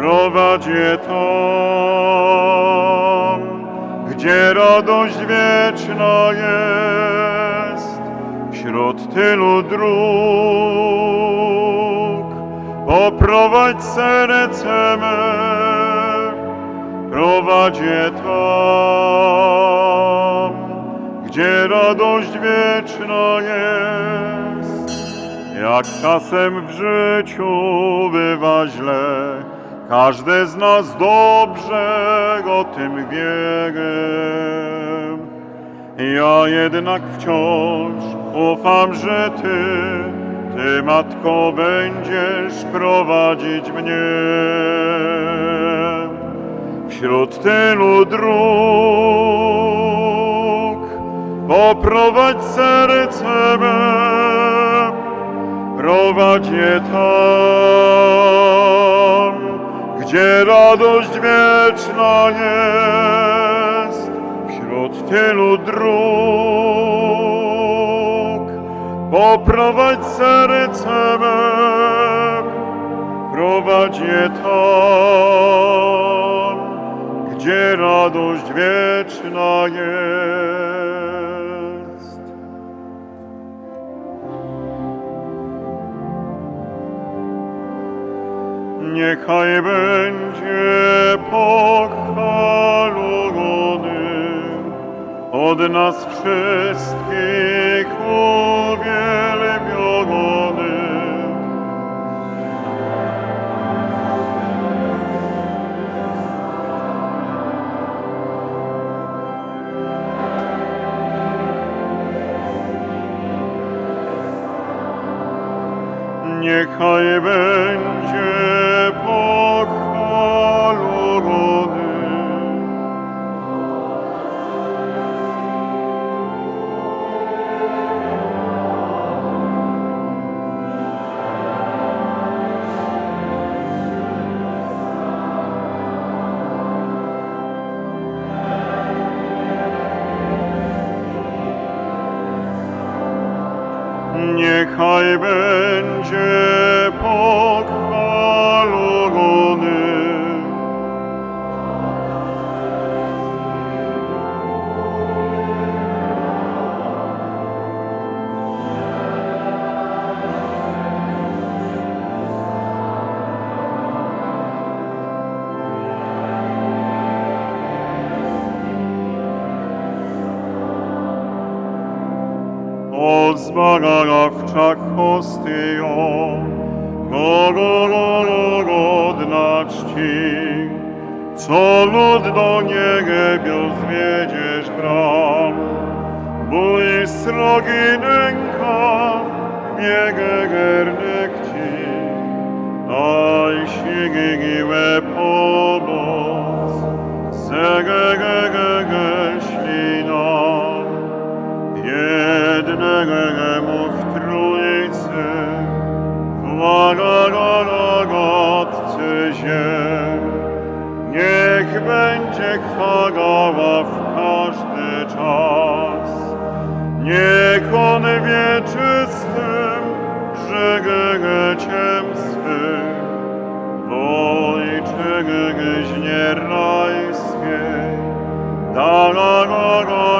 prowadź je tam, gdzie radość wieczna jest. Wśród tylu dróg poprowadź serce me, prowadź je tam, gdzie radość wieczna jest. Jak czasem w życiu bywa źle, każdy z nas dobrze o tym wie. Ja jednak wciąż ufam, że Ty, Ty Matko, będziesz prowadzić mnie. Wśród tylu dróg poprowadź serce me, prowadź je tam, gdzie radość wieczna jest. Wśród tylu dróg poprowadź serce me, prowadź je tam, gdzie radość wieczna jest. Niechaj będzie pochwalony od nas wszystkich uwielbiony. Niechaj będzie Go, go, godna czci. Co lud do niebios wiedziesz bram, bój srogi nęka, biegę gernek ci. Daj sigigiłe pomoc, będzie chwała w każdy czas. Niech on wieczystym żegeciem swym w ojczyźnie rajskiej da ga ga ga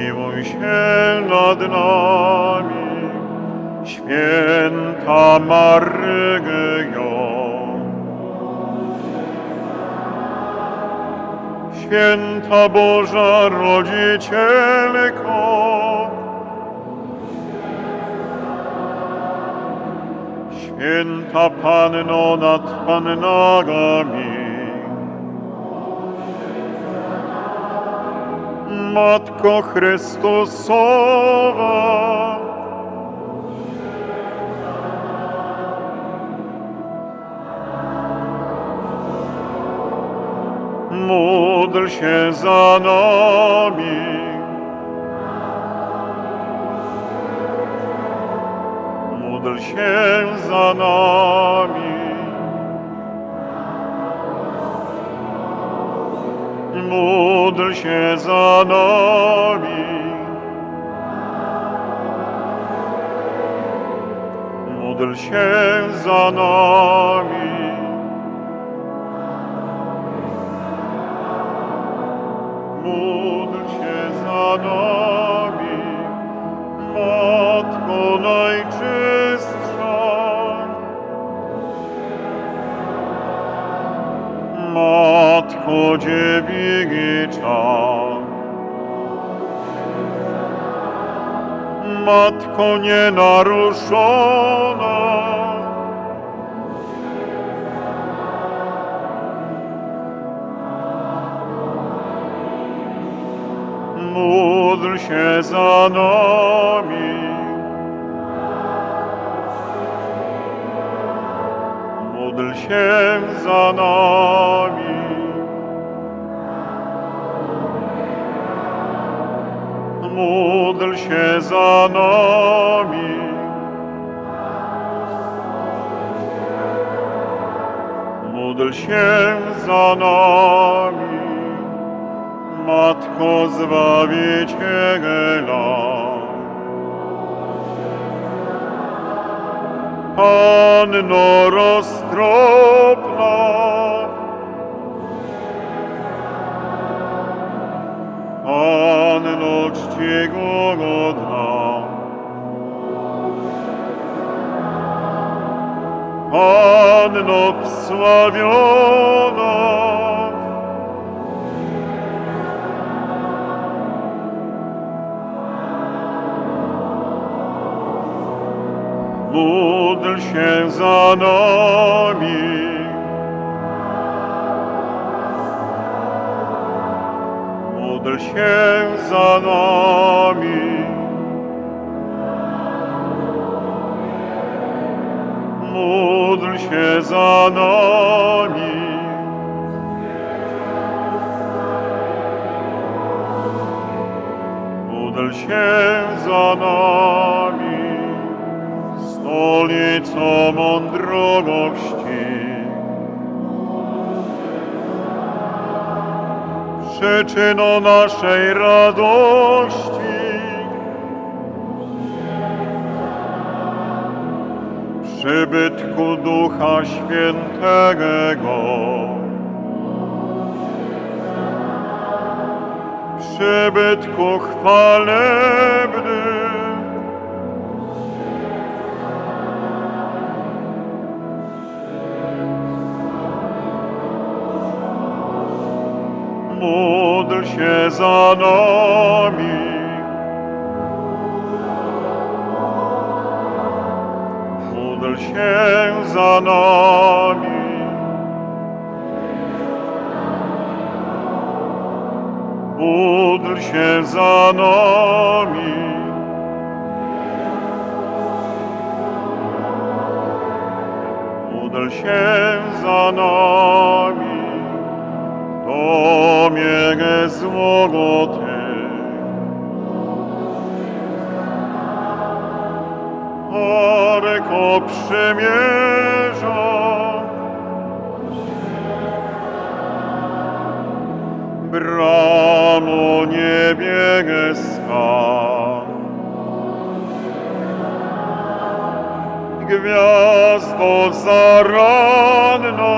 zmiłuj się nad nami. Święta Maryjo, Święta Boża Rodzicielko, Święta Panno nad Pannami, Matko Chrystusowa, módl się za nami. Módl się za nami. Módl się za nami. Módl się za nami. Matko Dziewicza. Matko nienaruszona. Módl się za nami. Módl się za nami. Módl się za nami. Módl się za nami. Matko Zbawiciela. Panno roztropna, Panno czcigodna, Panno wsławiona, Módl się za nami. Módl się za nami. Módl się za nami. Módl się za nami. Stolico mądrości. Przyczyną naszej radości. Przybytku Ducha Świętego. Przybytku chwalebnym. Módl się za nami. Módl się za nami. Módl się za nami. Módl się za nami. Złoty. Arko przymierza, bramo niebieska. Gwiazdo zaranna,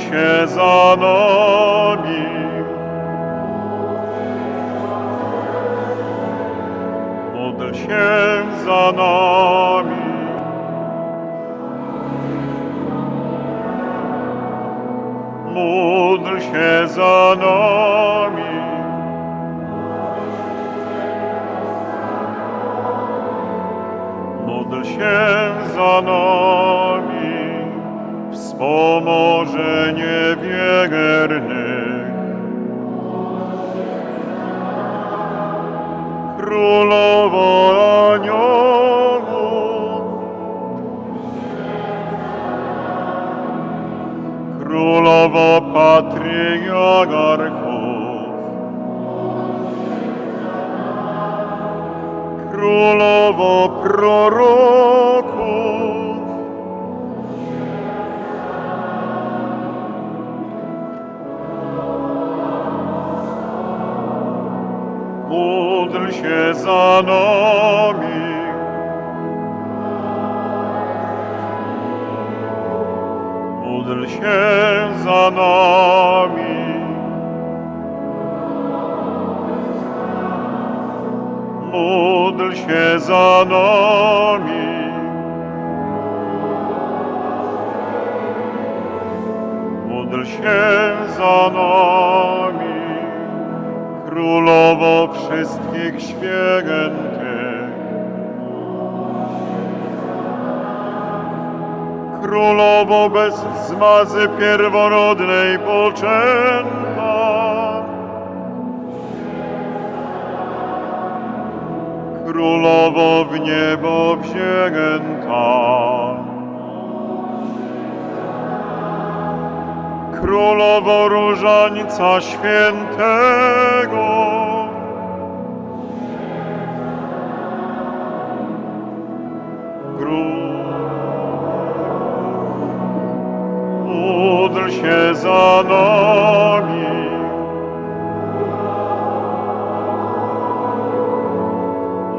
się za Królowo bez zmazy pierworodnej poczęta. Królowo w niebo wzięta. Królowo Różańca Świętego. Nami.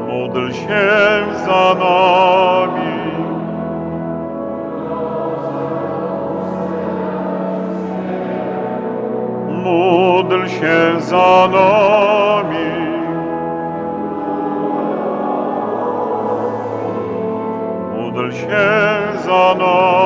Módl się za nami. Módl się za nami. Módl się za nami.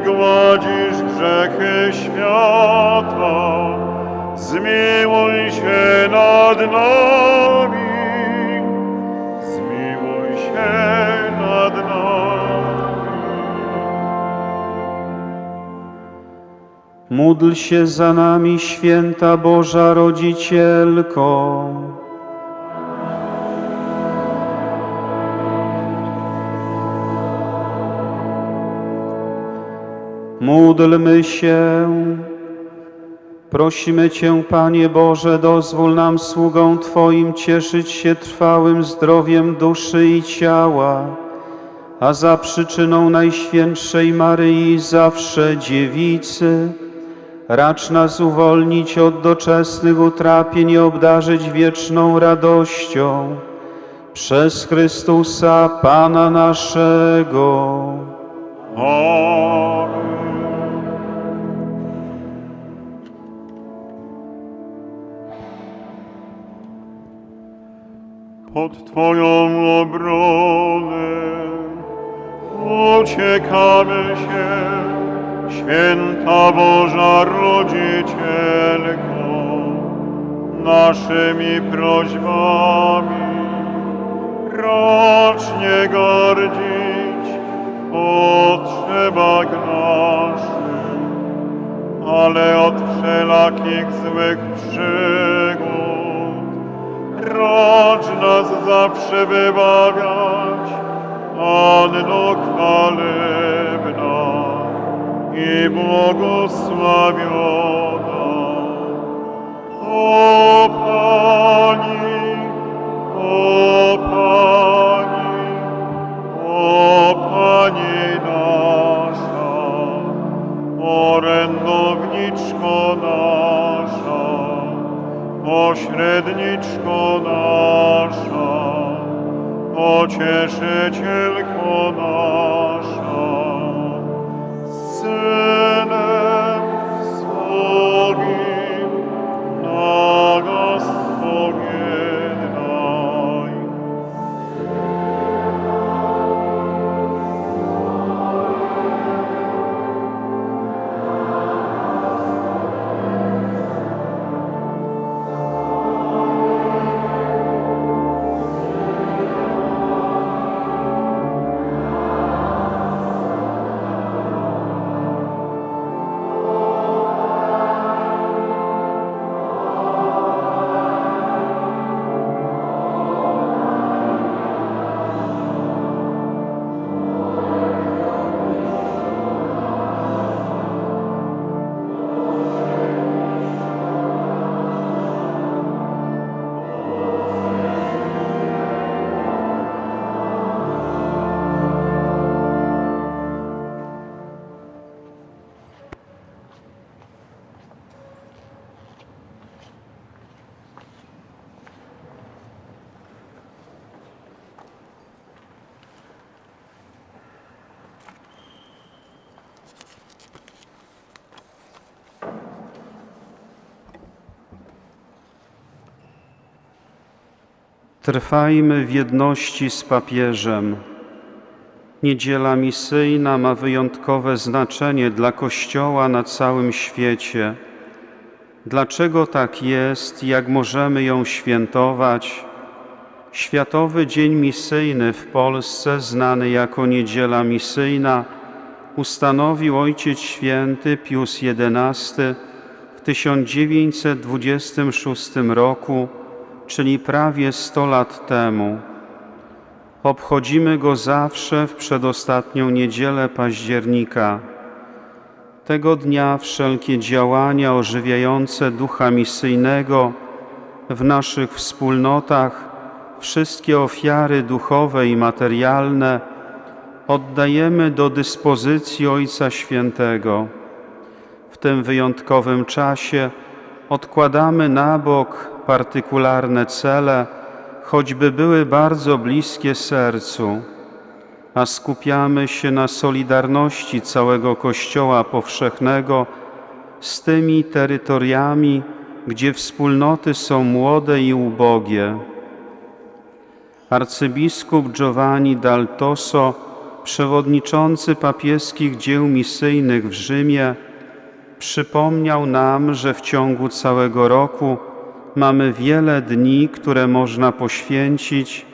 Gładzisz grzechy świata, zmiłuj się nad nami, zmiłuj się nad nami. Módl się za nami, święta Boża Rodzicielko. Módlmy się. Prosimy Cię, Panie Boże, dozwól nam sługom Twoim cieszyć się trwałym zdrowiem duszy i ciała, a za przyczyną Najświętszej Maryi zawsze Dziewicy, racz nas uwolnić od doczesnych utrapień i obdarzyć wieczną radością przez Chrystusa Pana naszego. Amen. Pod Twoją obronę. Uciekamy się, Święta Boża Rodzicielko, naszymi prośbami. Racz nie gardzić w potrzebach naszych, ale od wszelakich złych przygód racz nas zawsze wybawiać, Anno chwalebna i błogosławiona. O Trwajmy w jedności z papieżem. Niedziela misyjna ma wyjątkowe znaczenie dla Kościoła na całym świecie. Dlaczego tak jest, jak możemy ją świętować? Światowy Dzień Misyjny w Polsce, znany jako Niedziela Misyjna, ustanowił Ojciec Święty Pius XI w 1926 roku, czyli prawie 100 lat temu. Obchodzimy go zawsze w przedostatnią niedzielę października. Tego dnia wszelkie działania ożywiające ducha misyjnego w naszych wspólnotach, wszystkie ofiary duchowe i materialne oddajemy do dyspozycji Ojca Świętego. W tym wyjątkowym czasie odkładamy na bok partykularne cele, choćby były bardzo bliskie sercu, a skupiamy się na solidarności całego Kościoła powszechnego z tymi terytoriami, gdzie wspólnoty są młode i ubogie. Arcybiskup Giovanni d'Altoso, przewodniczący papieskich dzieł misyjnych w Rzymie, przypomniał nam, że w ciągu całego roku mamy wiele dni, które można poświęcić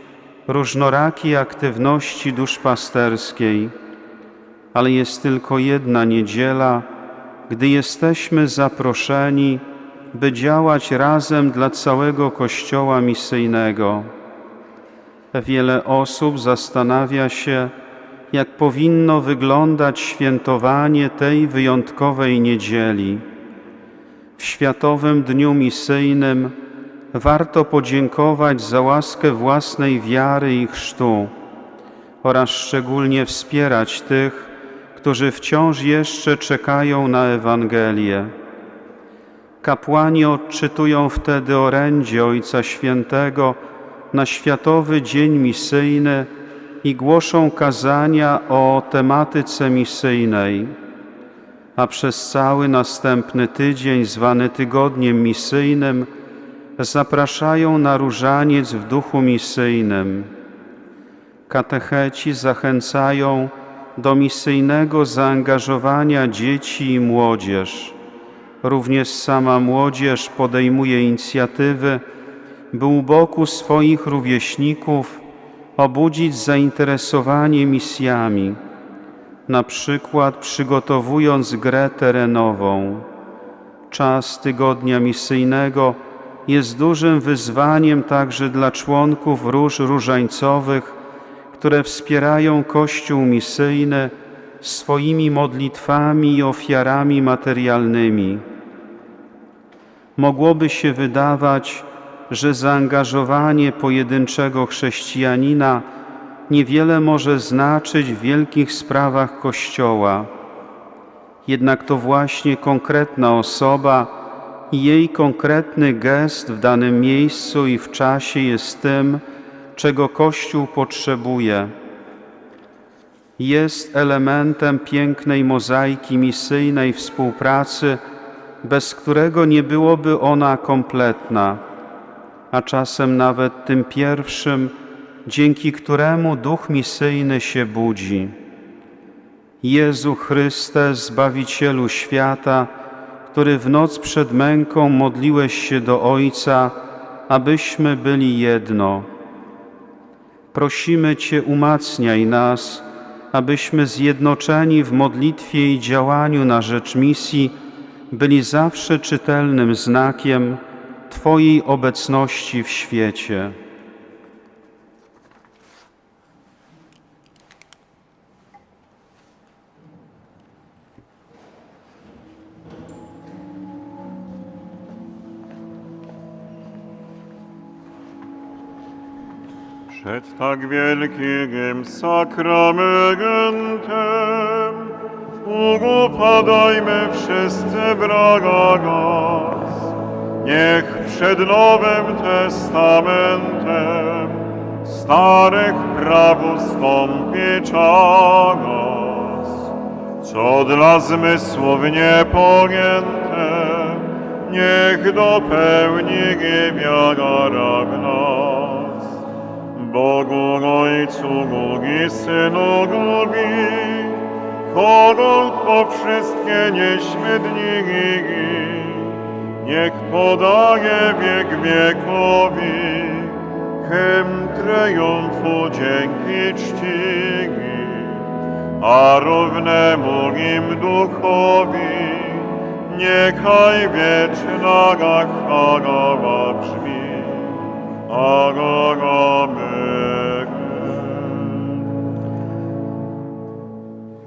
różnorakiej aktywności duszpasterskiej, ale jest tylko jedna niedziela, gdy jesteśmy zaproszeni, by działać razem dla całego Kościoła misyjnego. Wiele osób zastanawia się, jak powinno wyglądać świętowanie tej wyjątkowej niedzieli. W Światowym Dniu Misyjnym warto podziękować za łaskę własnej wiary i chrztu oraz szczególnie wspierać tych, którzy wciąż jeszcze czekają na Ewangelię. Kapłani odczytują wtedy orędzie Ojca Świętego na Światowy Dzień Misyjny i głoszą kazania o tematyce misyjnej, a przez cały następny tydzień, zwany Tygodniem Misyjnym, zapraszają na różaniec w duchu misyjnym. Katecheci zachęcają do misyjnego zaangażowania dzieci i młodzież. Również sama młodzież podejmuje inicjatywy, by u boku swoich rówieśników obudzić zainteresowanie misjami, na przykład przygotowując grę terenową. Czas tygodnia misyjnego jest dużym wyzwaniem także dla członków róż różańcowych, które wspierają Kościół misyjny swoimi modlitwami i ofiarami materialnymi. Mogłoby się wydawać, że zaangażowanie pojedynczego chrześcijanina niewiele może znaczyć w wielkich sprawach Kościoła. Jednak to właśnie konkretna osoba i jej konkretny gest w danym miejscu i w czasie jest tym, czego Kościół potrzebuje. Jest elementem pięknej mozaiki misyjnej współpracy, bez którego nie byłoby ona kompletna, a czasem nawet tym pierwszym, dzięki któremu duch misyjny się budzi. Jezu Chryste, Zbawicielu świata, który w noc przed męką modliłeś się do Ojca, abyśmy byli jedno. Prosimy Cię, umacniaj nas, abyśmy zjednoczeni w modlitwie i działaniu na rzecz misji byli zawsze czytelnym znakiem Twojej obecności w świecie. Przed tak wielkim sakramentem upadajmy wszyscy braga gaz. Niech przed Nowym Testamentem starych praw ustąpi czas, co dla zmysłów niepogięte, niech dopełni wiara w nas. Bogu Ojcu, Bogi Synogowi, kogo po wszystkie nieśmiedniki, niech podaje wiek wiekowi, hymn triumfu dzięki czcigi, a równemu im duchowi, niechaj wieczna chwała brzmi.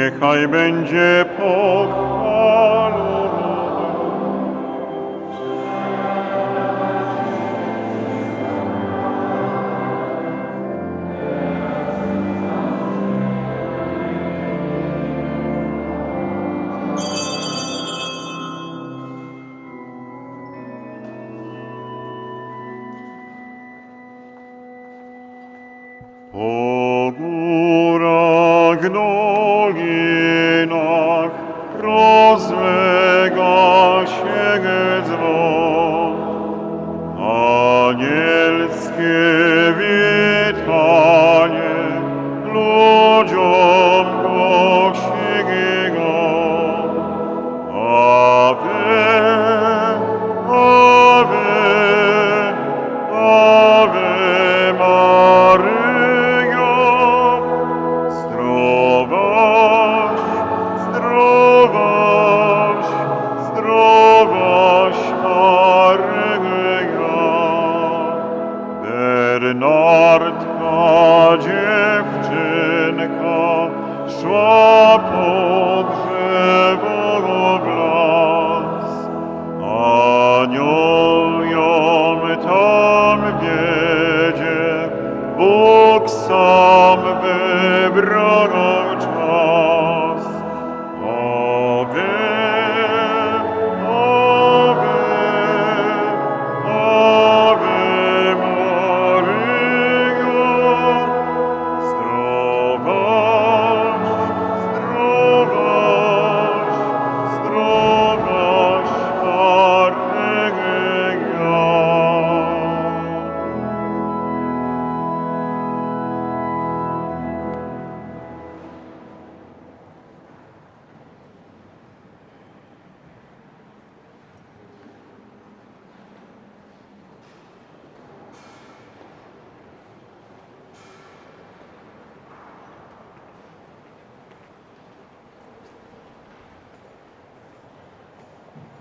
Niechaj będzie pochwalony. Бог сам вибрано